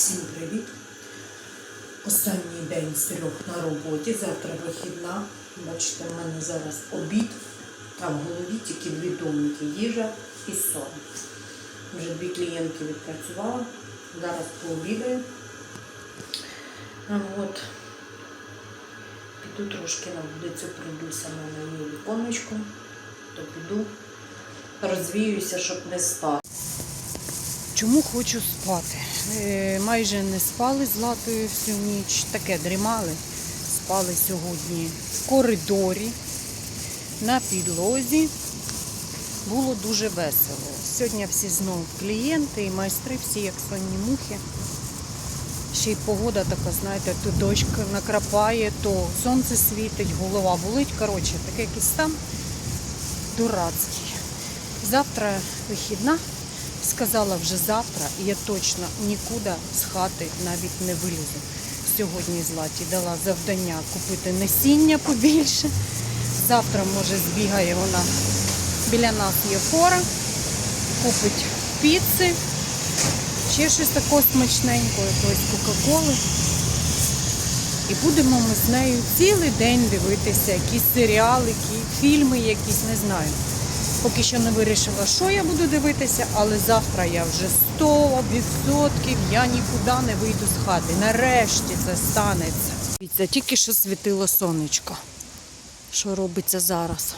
Всім привіт! Останній день з на роботі, завтра вихідна. Бачите, в мене зараз обід, а в голові тільки дві думки їжа і сон. Вже дві клієнтки відпрацювала, зараз пообідаю. От. Піду трошки на вулицю, пройдуся на моє віконечко, то піду, розвіюся, щоб не спати. Чому хочу спати? Е, майже не спали з латою всю ніч, таке дрімали. Спали сьогодні в коридорі, на підлозі. Було дуже весело. Сьогодні всі знову клієнти і майстри, всі як сонні мухи. Ще й погода така, знаєте, то дощ накрапає, то сонце світить, голова болить. Коротше, таке якийсь стан дурацький. Завтра вихідна. Сказала вже завтра, і я точно нікуди з хати навіть не вилізу. Сьогодні Златі дала завдання купити насіння побільше. Завтра, може, збігає вона. Біля нас є фора, купить піци, ще щось такого смачненького, якоїсь Кока-Коли. І будемо ми з нею цілий день дивитися якісь серіали, які- фільми якісь, не знаю. Поки що не вирішила, що я буду дивитися, але завтра я вже 100% я нікуди не вийду з хати. Нарешті це станеться. Дивіться, тільки що світило сонечко. Що робиться зараз?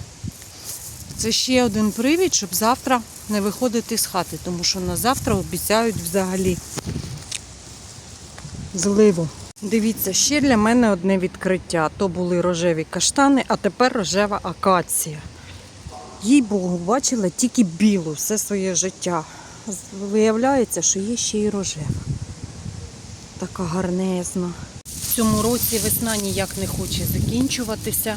Це ще один привід, щоб завтра не виходити з хати, тому що на завтра обіцяють взагалі зливу. Дивіться, ще для мене одне відкриття. То були рожеві каштани, а тепер рожева акація. Їй Богу, бачила тільки білу все своє життя. Виявляється, що є ще й рожева. Така гарнезна. В цьому році весна ніяк не хоче закінчуватися.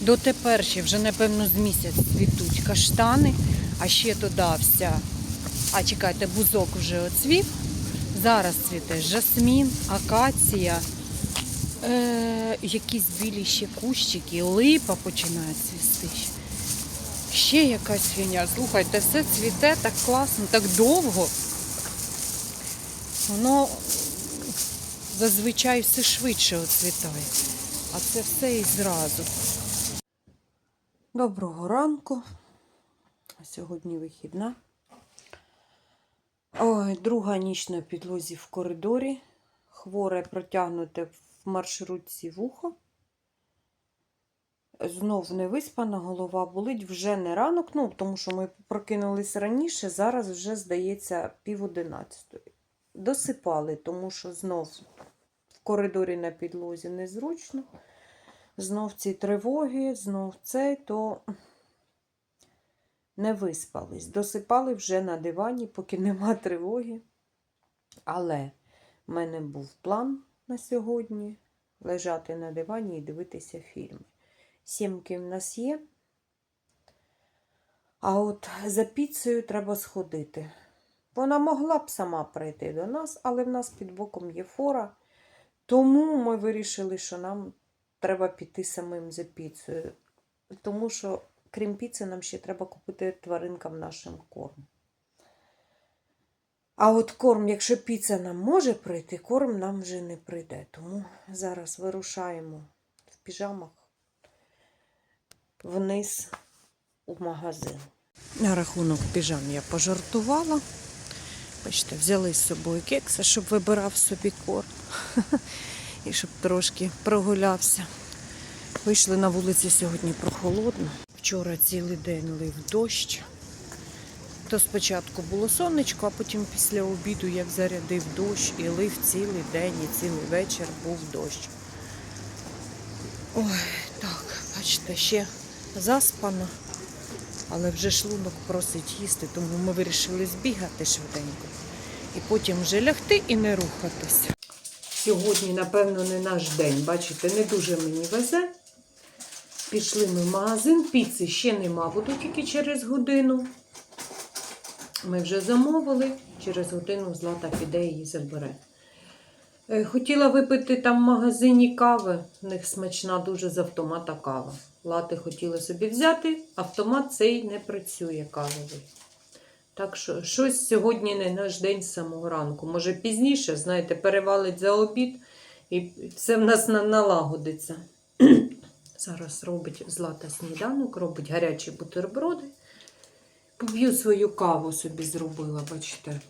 Дотепер ще вже, напевно, з місяць цвітуть каштани, а ще додався. А чекайте, бузок вже оцвів. Зараз цвіте жасмін, акація, е, якісь білі ще кущики, липа починає цвісти. Ще якась фігня. Слухайте, все цвіте так класно, так довго. Воно зазвичай все швидше оцвітає. А це все і зразу. Доброго ранку. Сьогодні вихідна. Ой, друга ніч на підлозі в коридорі. Хворе протягнуте в маршрутці вухо. Знов не виспана, голова болить вже не ранок, ну, тому що ми прокинулись раніше, зараз вже, здається, пів одинадцятої. Досипали, тому що знов в коридорі на підлозі незручно. Знов ці тривоги, знов цей, то не виспались. Досипали вже на дивані, поки нема тривоги. Але в мене був план на сьогодні лежати на дивані і дивитися фільми. Сімки в нас є. А от за піцею треба сходити. Вона могла б сама прийти до нас, але в нас під боком є фора. Тому ми вирішили, що нам треба піти самим за піцею. Тому що, крім піци, нам ще треба купити тваринкам нашим корм. А от корм, якщо піца нам може прийти, корм нам вже не прийде. Тому зараз вирушаємо в піжамах вниз у магазин. На рахунок піжам я пожартувала. Бачите, взяли з собою кекса, щоб вибирав собі корм. І щоб трошки прогулявся. Вийшли на вулиці сьогодні прохолодно. Вчора цілий день лив дощ. То спочатку було сонечко, а потім після обіду, як зарядив дощ і лив цілий день і цілий вечір був дощ. Ой, так, бачите, ще заспано, але вже шлунок просить їсти, тому ми вирішили збігати швиденько. І потім вже лягти і не рухатися. Сьогодні, напевно, не наш день. Бачите, не дуже мені везе. Пішли ми в магазин, піци ще нема, буду тільки через годину. Ми вже замовили, через годину Злата піде її забере. Е, Хотіла випити там в магазині кави. В них смачна дуже з автомата кава. Лати хотіла собі взяти, автомат цей не працює кавовий. Так що щось сьогодні не наш день з самого ранку. Може пізніше, знаєте, перевалить за обід і все в нас налагодиться. Зараз робить злата сніданок, робить гарячі бутерброди. Поп'ю свою каву собі зробила, бачите.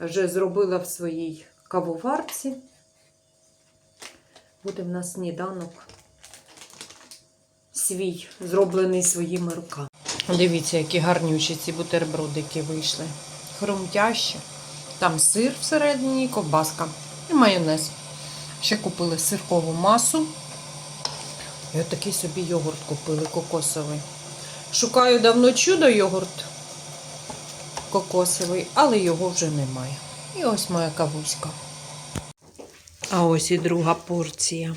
Вже зробила в своїй кавоварці. Буде в нас сніданок свій, зроблений своїми руками. Дивіться, які гарнючі ці бутербродики вийшли. Хрумтящі. Там сир всередині, ковбаска і майонез. Ще купили сиркову масу. І отакий собі йогурт купили кокосовий. Шукаю давно чудо йогурт кокосовий, але його вже немає. І ось моя кавуська. А ось і друга порція.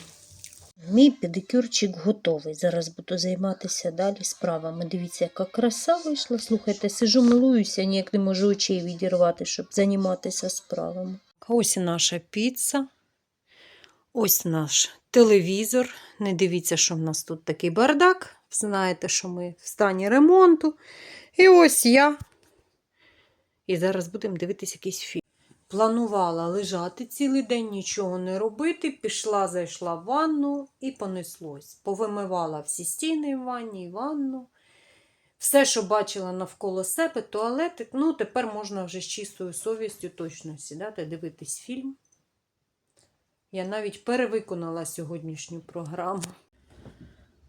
Мій педикюрчик готовий. Зараз буду займатися далі справами. Дивіться, яка краса вийшла. Слухайте, сижу, милуюся, ніяк не можу очей відірвати, щоб займатися справами. Ось і наша піца. Ось наш телевізор. Не дивіться, що в нас тут такий бардак. Знаєте, що ми в стані ремонту. І ось я. І зараз будемо дивитися якийсь фільм. Планувала лежати цілий день, нічого не робити. Пішла, зайшла в ванну і понеслось. Повимивала всі стіни в ванні, і ванну. Все, що бачила навколо себе, туалети. Ну, тепер можна вже з чистою совістю точно сідати, дивитись фільм. Я навіть перевиконала сьогоднішню програму.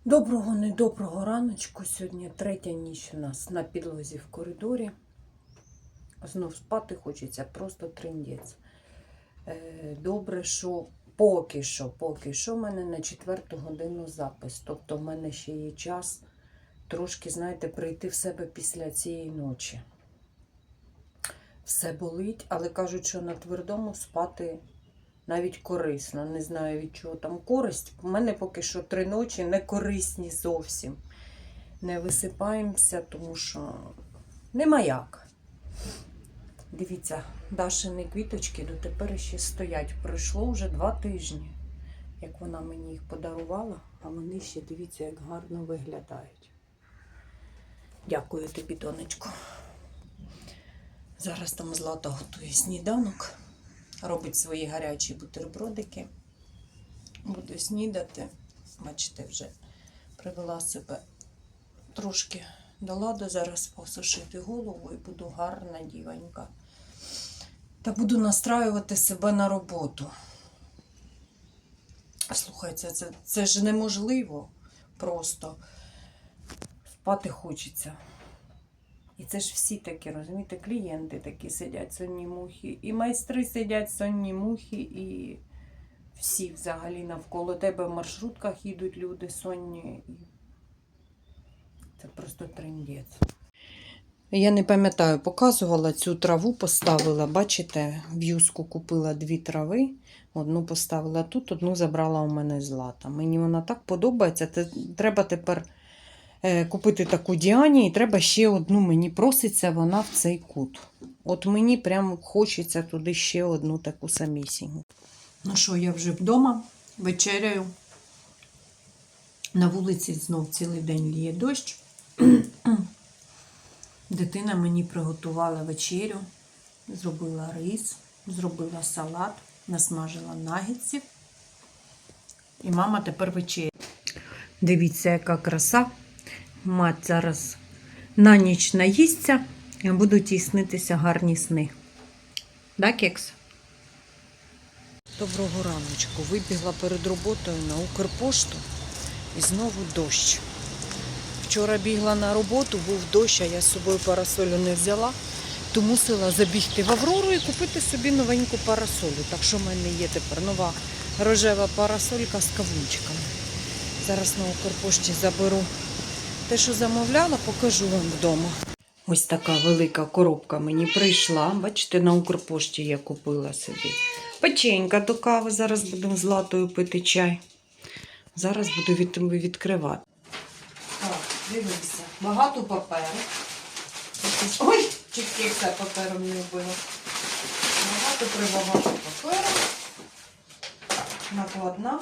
Доброго, недоброго раночку. Сьогодні третя ніч у нас на підлозі в коридорі. Знов спати хочеться, просто триндець. Е, Добре, що поки що, поки що в мене на четверту годину запис. Тобто в мене ще є час трошки, знаєте, прийти в себе після цієї ночі. Все болить, але кажуть, що на твердому спати навіть корисно. Не знаю, від чого там користь. У мене поки що три ночі не корисні зовсім. Не висипаємося, тому що нема як. Дивіться, Дашини квіточки дотепер ще стоять. Пройшло вже два тижні, як вона мені їх подарувала, а вони ще дивіться, як гарно виглядають. Дякую тобі, донечко. Зараз там Злата готує сніданок, робить свої гарячі бутербродики. Буду снідати. Бачите, вже привела себе трошки до ладу. Зараз посушити голову і буду гарна дівонька. Та буду настраювати себе на роботу. Слухайте, це, це ж неможливо просто. Спати хочеться. І це ж всі такі, розумієте, клієнти такі сидять сонні мухи, і майстри сидять сонні мухи, і всі взагалі навколо тебе в маршрутках їдуть люди сонні. Це просто трендець. Я не пам'ятаю, показувала цю траву, поставила, бачите, в юску купила дві трави. Одну поставила тут, одну забрала у мене з лата. Мені вона так подобається. Треба тепер е, купити таку Діані, і треба ще одну. Мені проситься вона в цей кут. От мені прямо хочеться туди ще одну таку самісіньку. Ну що, я вже вдома вечеряю. На вулиці знов цілий день ліє дощ. Дитина мені приготувала вечерю, зробила рис, зробила салат, насмажила нагетсів. І мама тепер вечеря. Дивіться, яка краса. Мать зараз на ніч наїсться і будуть їй снитися гарні сни. Да, кекс? Доброго раночку. Вибігла перед роботою на Укрпошту і знову дощ. Вчора бігла на роботу, був дощ, а я з собою парасолю не взяла, то мусила забігти в Аврору і купити собі новеньку парасолю. Так що в мене є тепер нова рожева парасолька з кавунчиками. Зараз на Укрпошті заберу те, що замовляла, покажу вам вдома. Ось така велика коробка мені прийшла. Бачите, на Укрпошті я купила собі. Печенька до кави. Зараз будемо з латою пити чай. Зараз буду від, відкривати. Дивися. Багато паперу. Ой, чітки все папером не вбило. Багато прибагато паперу. Накладна.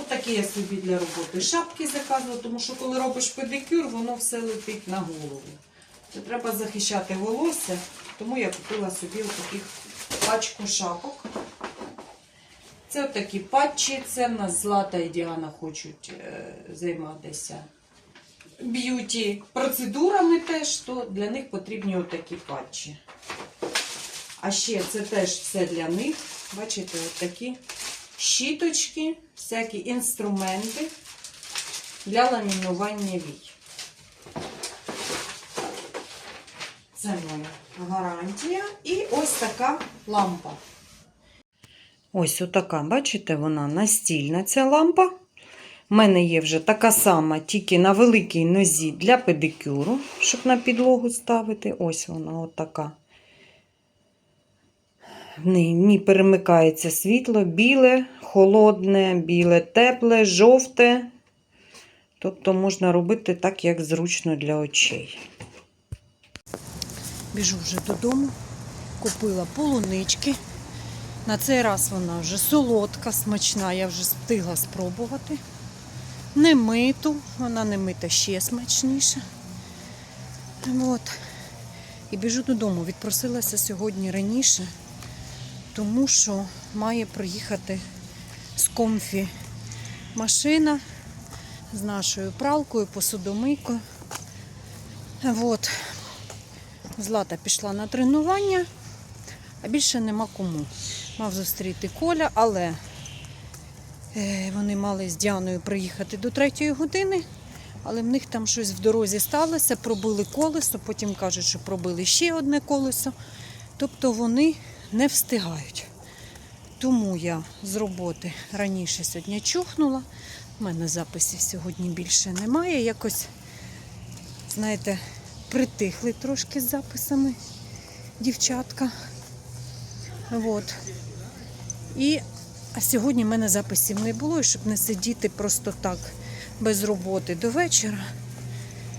Отакі я собі для роботи шапки заказувала, тому що коли робиш педикюр, воно все летить на голову. Це треба захищати волосся, тому я купила собі отаких пачку шапок. Це отакі патчі, це в нас Злата і Діана хочуть е, займатися б'юті процедурами теж, то для них потрібні отакі патчі. А ще це теж все для них. Бачите, от такі щіточки, всякі інструменти для ламінування вій. Це моя гарантія. І ось така лампа. Ось отака, бачите, вона настільна ця лампа. У мене є вже така сама, тільки на великій нозі для педикюру, щоб на підлогу ставити. Ось вона отака. В ній, перемикається світло біле, холодне, біле, тепле, жовте. Тобто можна робити так, як зручно для очей. Біжу вже додому, купила полунички. На цей раз вона вже солодка, смачна, я вже встигла спробувати. Не миту, вона не мита ще смачніша. От. І біжу додому. Відпросилася сьогодні раніше, тому що має приїхати з комфі машина з нашою пралкою, посудомийкою. От. Злата пішла на тренування, а більше нема кому. Мав зустріти Коля, але вони мали з Діаною приїхати до третьої години, але в них там щось в дорозі сталося, пробили колесо, потім кажуть, що пробили ще одне колесо. Тобто вони не встигають. Тому я з роботи раніше сьогодні чухнула. У мене записів сьогодні більше немає. Якось, знаєте, притихли трошки з записами дівчатка. От. І а сьогодні в мене записів не було, щоб не сидіти просто так без роботи до вечора.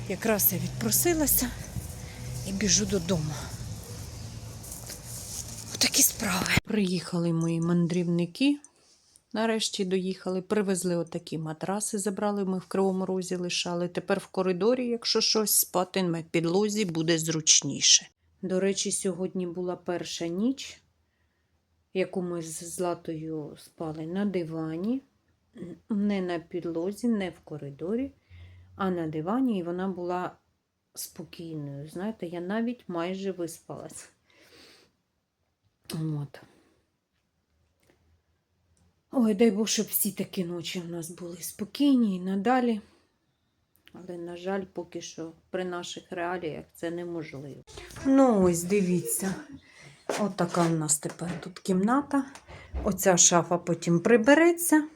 Якраз я відпросилася і біжу додому. Отакі справи. Приїхали мої мандрівники. Нарешті доїхали, привезли отакі матраси, забрали, ми в Кривому Розі лишали. Тепер в коридорі, якщо щось спати на підлозі, буде зручніше. До речі, сьогодні була перша ніч, яку ми з Златою спали на дивані, не на підлозі, не в коридорі, а на дивані, і вона була спокійною. Знаєте, я навіть майже виспалась. От. Ой, дай Бог, щоб всі такі ночі у нас були спокійні і надалі. Але, на жаль, поки що при наших реаліях це неможливо. Ну, ось дивіться. Отака в нас тепер тут кімната. Оця шафа потім прибереться.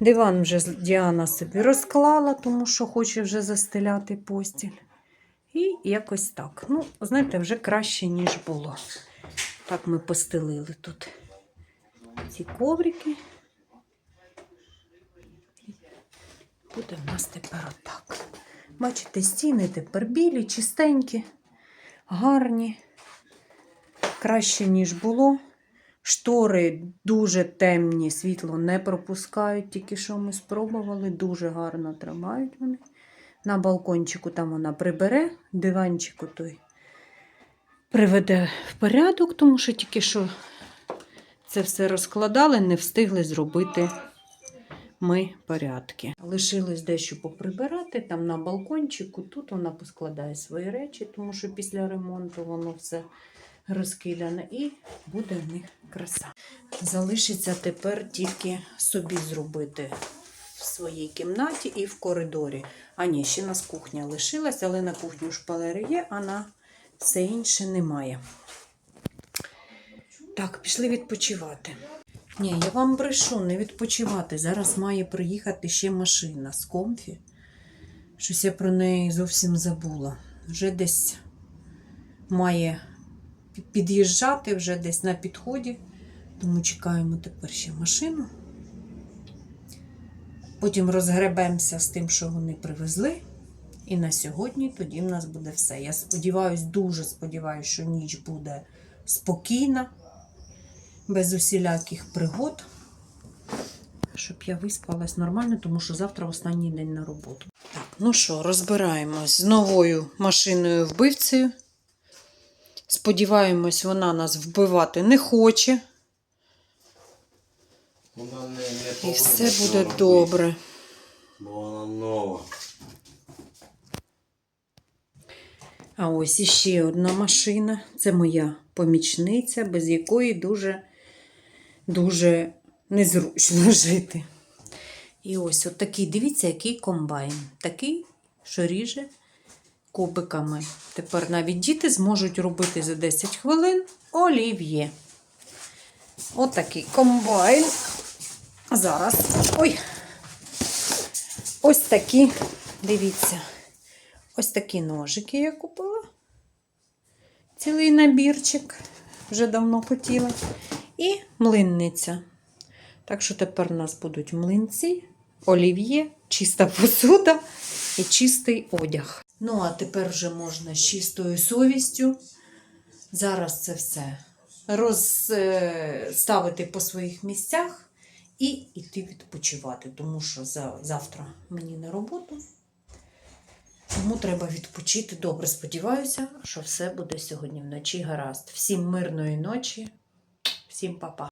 Диван вже Діана собі розклала, тому що хоче вже застеляти постіль. І якось так. Ну, знаєте, вже краще, ніж було. Так ми постелили тут ці коврики. Буде в нас тепер отак. Бачите, стіни тепер білі, чистенькі, гарні, краще, ніж було. Штори дуже темні, світло не пропускають, тільки що ми спробували, дуже гарно тримають вони. На балкончику там вона прибере, диванчику той приведе в порядок, тому що тільки що це все розкладали, не встигли зробити ми порядки. Лишилось дещо поприбирати там на балкончику. Тут вона поскладає свої речі, тому що після ремонту воно все розкидане, і буде в них краса. Залишиться тепер тільки собі зробити в своїй кімнаті і в коридорі. А ні, ще нас кухня лишилась, але на кухню шпалери є, а на все інше немає. Так, пішли відпочивати. Ні, я вам брешу, не відпочивати. Зараз має приїхати ще машина з комфі. Щось я про неї зовсім забула. Вже десь має під'їжджати, вже десь на підході. Тому чекаємо тепер ще машину. Потім розгребемося з тим, що вони привезли. І на сьогодні тоді в нас буде все. Я сподіваюся, дуже сподіваюся, що ніч буде спокійна, без усіляких пригод, щоб я виспалась нормально, тому що завтра останній день на роботу. Так, ну що, розбираємось з новою машиною вбивцею. Сподіваємось, вона нас вбивати не хоче. Вона не, не І все буде робити, добре. Бо вона нова. А ось іще одна машина. Це моя помічниця, без якої дуже, дуже незручно жити. І ось от такий, дивіться, який комбайн. Такий, що ріже кубиками. Тепер навіть діти зможуть робити за 10 хвилин олів'є. Отакий комбайн. Зараз. Ой. Ось такі, дивіться. Ось такі ножики я купила. Цілий набірчик. Вже давно хотіла. І млинниця. Так що тепер у нас будуть млинці, олів'є, чиста посуда і чистий одяг. Ну, а тепер вже можна з чистою совістю. Зараз це все розставити по своїх місцях і йти відпочивати, тому що завтра мені на роботу. Тому треба відпочити. Добре, сподіваюся, що все буде сьогодні вночі гаразд. Всім мирної ночі, всім па-па.